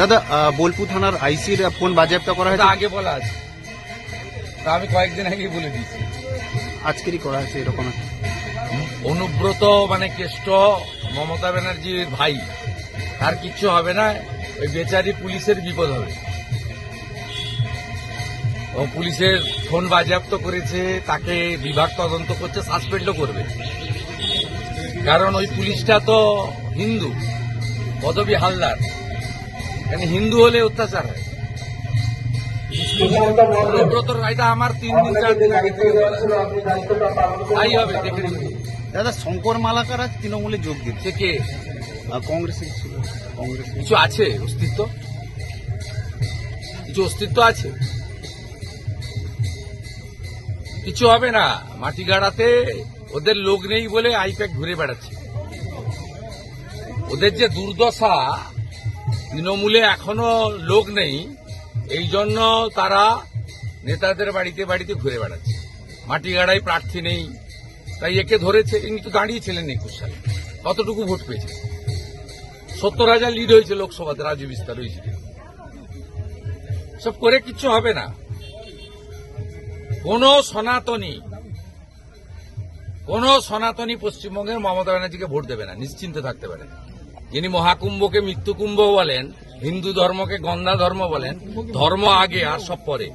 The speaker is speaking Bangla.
দাদা বোলপুর থানার আইসির ফোন বাজেয়াপ্ত করা হয়েছে? আগে বলা আছে। আমি কয়েকদিন আগেই বলে দিয়েছি। আজকেরই করা হয়েছে এরকম অনুব্রত মানে কেষ্ট মমতা ব্যানার্জির ভাই তার কিচ্ছু হবে না ওই বেচারি পুলিশের বিপদ হবে। ও পুলিশের ফোন বাজেয়াপ্ত করেছে তাকে বিভাগ তদন্ত করছে সাসপেন্ডও করবে। কারণ ওই পুলিশটা তো হিন্দু পদবী হালদার। এখানে হিন্দু হলে অত্যাচার হয়। আমার তিন দিন চার দিন আগে থেকে তাই হবে দেখে দাদা শঙ্কর মালাকার আজ তৃণমূলে যোগ দিন। সে কে? কংগ্রেসে ছিল কংগ্রেসে কিছু আছে? অস্তিত্ব? কিছু অস্তিত্ব আছে? কিছু হবে না। মাটি গাড়াতে ওদের লোক নেই বলে আইপ্যাক ঘুরে বেড়াচ্ছে। ওদের যে দুর্দশা তৃণমূলে এখনও লোক নেই, এই জন্য তারা নেতাদের বাড়িতে বাড়িতে ঘুরে বেড়াচ্ছে। মাটি গাড়াই প্রার্থী নেই, তাই একে ধরেছে, ইনি তো দাঁড়িয়েছিলেন একুশ সালে। কতটুকু ভোট পেয়েছে? সত্তর হাজার লিড হয়েছে লোকসভাতে, রাজ্য বিস্তার হয়েছে। সব করে কিচ্ছু হবে না। কোন সনাতনী কোন সনাতনী পশ্চিমবঙ্গের মমতা ব্যানার্জিকে ভোট দেবে না, নিশ্চিন্তে থাকতে পারে যিনি মহাকুম্ভকে মৃত্যুকুম্ভ বলেন হিন্দু ধর্মকে গন্ধা ধর্ম বলেন ধর্ম আগে আর সব পরে।